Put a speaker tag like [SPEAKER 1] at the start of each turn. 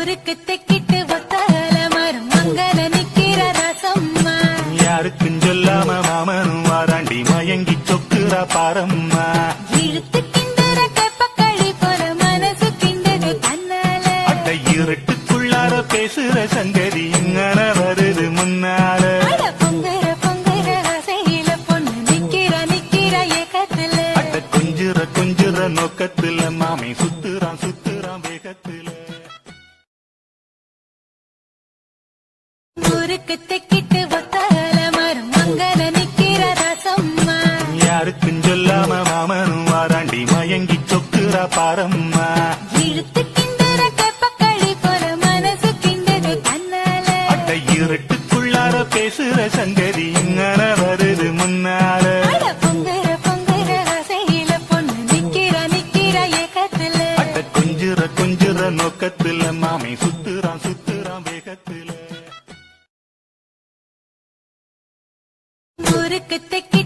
[SPEAKER 1] ஊருக்கு தெக்கிட்டு ஒத்தால மரம் மங்கல நிக்கிற ரசம்மா.
[SPEAKER 2] யாருக்கும் சொல்லாம மாமனும் வாராண்டி மயங்கி சொக்குறா பாரம்மா.
[SPEAKER 1] இழுத்து கிண்டுற கப்பக்களி போல மனசு கிண்டது தன்னால
[SPEAKER 2] அட்டை இருட்டுக்குள்ளார பேசுற சங்கதி இங்கன வருது முன்னால.
[SPEAKER 1] பொங்குற பொங்குற பொண்ணு நிக்கிற நிக்கிற ஏக்கத்துல.
[SPEAKER 2] அட்ட கொஞ்சுற கொஞ்சுற நோக்கத்துல மாமே சுத்துறான் சுத்துறான் வேகத்துல.
[SPEAKER 1] ஊருக்கு தெக்கிட்டு ஒத்தால மரம் மங்கல நிக்கிற ரசம்மா
[SPEAKER 2] யாருக்கும் சொல்லாம மாமனும் வாராண்டி மயங்கி சொக்குறா பாரம்மா.
[SPEAKER 1] இழுத்து கிண்டுற கப்பக்களி போல மனசு கிண்டது தன்னால
[SPEAKER 2] அட்டை இருட்டுக்குள்ளார பேசுற சங்கதி இங்கன வருது முன்னால.
[SPEAKER 1] பொங்குற பொங்குற ஆசையில பொண்ணு நிக்கிற நிக்கிற ஏக்கத்துல.
[SPEAKER 2] அட்ட கொஞ்சுற கொஞ்சுற நோக்கத்துல மாமே சுத்துறான்
[SPEAKER 1] ஊருக்கு தெக்கிட்டு